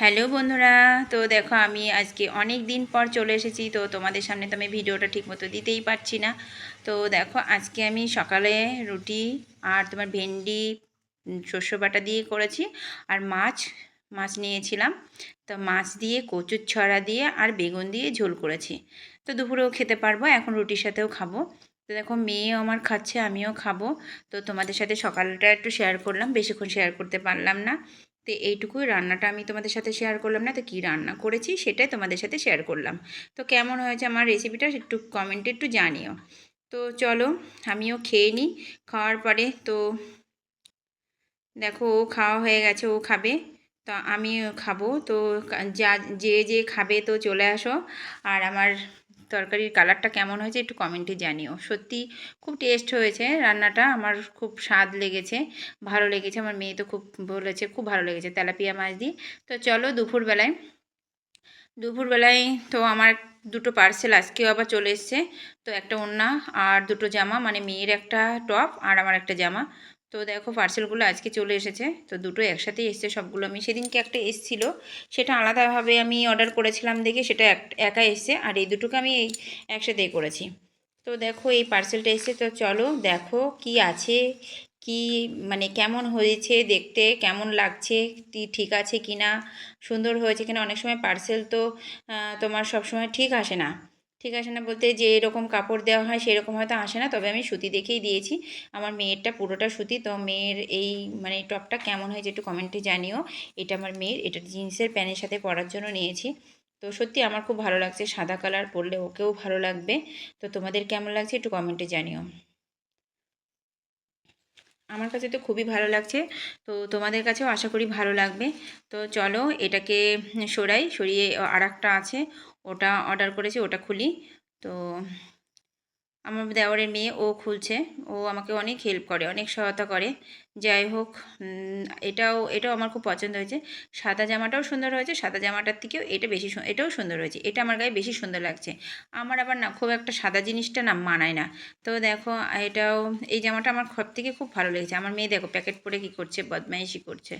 Hello বন্ধুরা, তো দেখো আমি আজকে অনেক দিন পর চলে এসেছি, তো তোমাদের সামনে তো আমি ভিডিওটা ঠিকমতো দিতেই পারছি না। তো দেখো আজকে আমি সকালে রুটি আর তোমার ভেন্ডি শস্য বাটা দিয়ে করেছি আর মাছ মাছ নিয়েছিলাম। তো মাছ দিয়ে, কচুর ছড়া দিয়ে আর বেগুন দিয়ে ঝোল করেছি। তো দুপুরেও খেতে পারব, এখন রুটির সাথেও খাব। তো দেখো মেয়েও আমার খাচ্ছে, আমিও খাব। তো তোমাদের সাথে সকালটা একটু শেয়ার করলাম, বেশিক্ষণ শেয়ার করতে পারলাম না। তো এইটুকুই রান্নাটা আমি তোমাদের সাথে শেয়ার করলাম না, তো কী রান্না করেছি সেটাই তোমাদের সাথে শেয়ার করলাম। তো কেমন হয়েছে আমার রেসিপিটা একটু কমেন্টে একটু জানিও। তো চলো আমিও খেয়ে নিই খাওয়ার পরে তো দেখো ও খাওয়া হয়ে গেছে, ও খাবে, তো আমিও খাব। তো যা যে যে খাবে তো চলে আসো। আর আমার তরকারির কালারটা কেমন হয়েছে একটু কমেন্টে জানিও। সত্যি খুব টেস্ট হয়েছে রান্নাটা, আমার খুব স্বাদ লেগেছে, ভালো লেগেছে, আমার মেয়ে তো খুব বলেছে, খুব ভালো লেগেছে তেলাপিয়া মাছ দিয়ে। তো চলো দুপুরবেলায় দুপুরবেলায় তো আমার দুটো পার্সেল আজকেও আবার চলে এসছে, তো একটা ওড়না আর দুটো জামা মানে মেয়ের একটা টপ আর আমার একটা জামা। তো দেখো পার্সেলগুলো আজকে চলে এসেছে। তো দুটো একসাথেই এসছে সবগুলো। আমি সেদিনকে একটা এসছিল, সেটা আলাদাভাবে আমি অর্ডার করেছিলাম দেখে সেটা এক- এসছে। আর এই দুটোকে আমি এই একসাথেই করেছি। তো দেখো এই পার্সেলটা এসছে। তো চলো দেখো কি আছে, কি মানে কেমন হয়েছে দেখতে, কেমন লাগছে ঠিক আছে কি না সুন্দর হয়েছে কিনা। অনেক সময় পার্সেল তো তোমার সব সময় ঠিক আসে না। ঠিক আসে না বলতে যে এরকম কাপড় দেওয়া হয় সেরকম হয়তো আসে না, তবে আমি সুতি দেখেই দিয়েছি। আমার মেয়েরটা পুরোটা সুতি, তো মেয়ের এই মানে টপটা কেমন হয়েছে একটু কমেন্টে জানিও। এটা আমার মেয়ের, এটা জিন্সের প্যান্টের সাথে পরার জন্য নিয়েছি। তো সত্যি আমার খুব ভালো লাগছে, সাদা কালার পরলে ওকেও ভালো লাগবে। তো তোমাদের কেমন লাগছে একটু কমেন্টে জানিও। আমার কাছে তো খুবই ভালো লাগছে, তো তোমাদের কাছেও আশা করি ভালো লাগবে। তো চলো এটাকে সরাই, সরিয়ে আর আছে। ওটা অর্ডার করেছি, ওটা খুলি। তো আমার দেওয়ারের মেয়ে, ও খুলছে। ও আমাকে অনেক হেল্প করে, অনেক সহায়তা করে। যাই হোক এটাও এটাও আমার খুব পছন্দ হয়েছে। সাদা জামাটাও সুন্দর হয়েছে, সাদা জামাটার থেকেও এটা বেশি এটাও সুন্দর হয়েছে, এটা আমার গায়ে বেশি সুন্দর লাগছে। আমার আবার না, খুব একটা সাদা জিনিসটা না মানায় না। তো দেখো, এটাও, এই জামাটা আমার সব থেকে খুব ভালো লেগেছে। আমার মেয়ে দেখো, প্যাকেট পরে কী করছে, বদমাইশি করছে।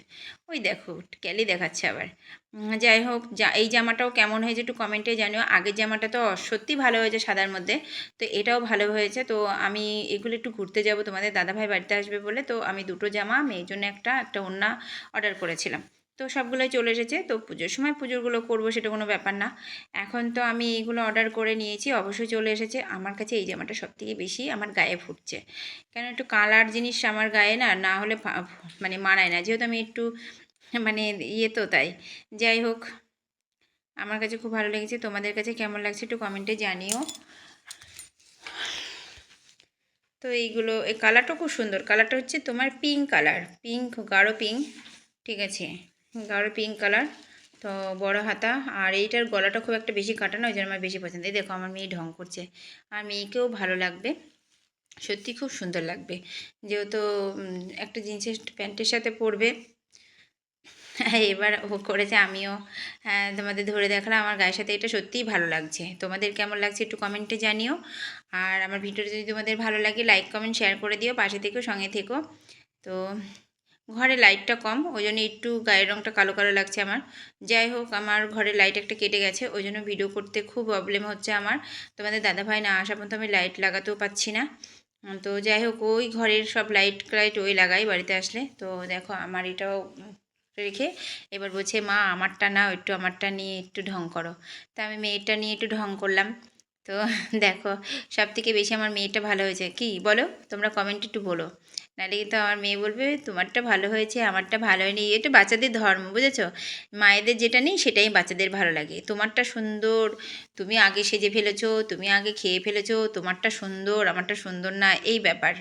ওই দেখো ক্যালি দেখাচ্ছে আবার। যাই হোক, যা, এই জামাটাও কেমন হয়েছে একটু কমেন্টে জানিও। আগের জামাটা তো সত্যি ভালো হয়েছে সাদার মধ্যে, তো এটাও ভালো হয়েছে। তো আমি এগুলো একটু ঘুরতে যাব, তোমাদের দাদাভাই বাড়িতে আসবে বলে, তো আমি দুটো জামা মেয়ের জন্য একটা একটা ওড়না অর্ডার করেছিলাম। তো সবগুলোই চলে এসেছে। তো পুজোর সময় পুজোগুলো করব সেটা কোনো ব্যাপার না। এখন তো আমি এইগুলো অর্ডার করে নিয়েছি, অবশ্যই চলে এসেছে। আমার কাছে এই জামাটা সবথেকে বেশি আমার গায়ে ফুটছে। কেন একটু কালার জিনিস আমার গায়ে না না হলে মানে মানায় না। যেহেতু আমি একটু মানে ইয়ে তো তাই। যাই হোক, আমার কাছে খুব ভালো লেগেছে। তোমাদের কাছে কেমন লাগছে একটু কমেন্টে জানিও। তো এইগুলো, এই কালারটা খুব সুন্দর। কালারটা হচ্ছে তোমার পিঙ্ক কালার পিঙ্ক গাঢ় পিঙ্ক ঠিক আছে? গাঢ় পিঙ্ক কালার তো বড় হাতা। আর এইটার গলাটা খুব একটা বেশি কাটা না ওই জন্য আমার বেশি পছন্দ। এই দেখো, আমার মেয়ে ঢং করছে। আর মেয়েকেও ভালো লাগবে। সত্যি খুব সুন্দর লাগবে। যেহেতু একটা জিন্সের প্যান্টের সাথে পরবে এবার ও করেছে, আমিও হ্যাঁ তোমাদের ধরে দেখালাম, আমার গায়ের সাথে এটা সত্যিই ভালো লাগছে। তোমাদের কেমন লাগছে একটু কমেন্টে জানিও। আর আমার ভিডিওটা যদি তোমাদের ভালো লাগে লাইক কমেন্ট শেয়ার করে দিও, পাশে থেকেও, সঙ্গে থেকো। তো ঘরে লাইটটা কম, ওই জন্য একটু গায়ের রঙটা কালো কালো লাগছে আমার। যাই হোক, আমার ঘরে লাইট একটা কেটে গেছে, ওই জন্য ভিডিও করতে খুব প্রবলেম হচ্ছে আমার। তোমাদের দাদাভাই না আসা পর্যন্ত আমি লাইট লাগাতেও পাচ্ছি না। তো যাই হোক, ওই ঘরের সব লাইট লাইট ওই লাগাই বাড়িতে আসলে। তো দেখো, আমার এটাও রেখে এবার বলছে, মা, আমারটা নাও, একটু আমারটা নিয়ে একটু ঢং করো। তা আমি মেয়েটা নিয়ে একটু ঢং করলাম। তো দেখো সব থেকে বেশি আমার মেয়েটা ভালো হয়েছে। কি বলো? তোমরা কমেন্ট একটু বলো। নাহলে কিন্তু আমার মেয়ে বলবে, তোমারটা ভালো হয়েছে, আমারটা ভালো হয়নি। এটা বাচ্চাদের ধর্ম, বুঝেছ? মায়েদের যেটা নেই, সেটাই বাচ্চাদের ভালো লাগে। তোমারটা সুন্দর, তুমি আগে সেজে ফেলেছো, তুমি আগে খেয়ে ফেলেছো, তোমারটা সুন্দর, আমারটা সুন্দর না, এই ব্যাপার।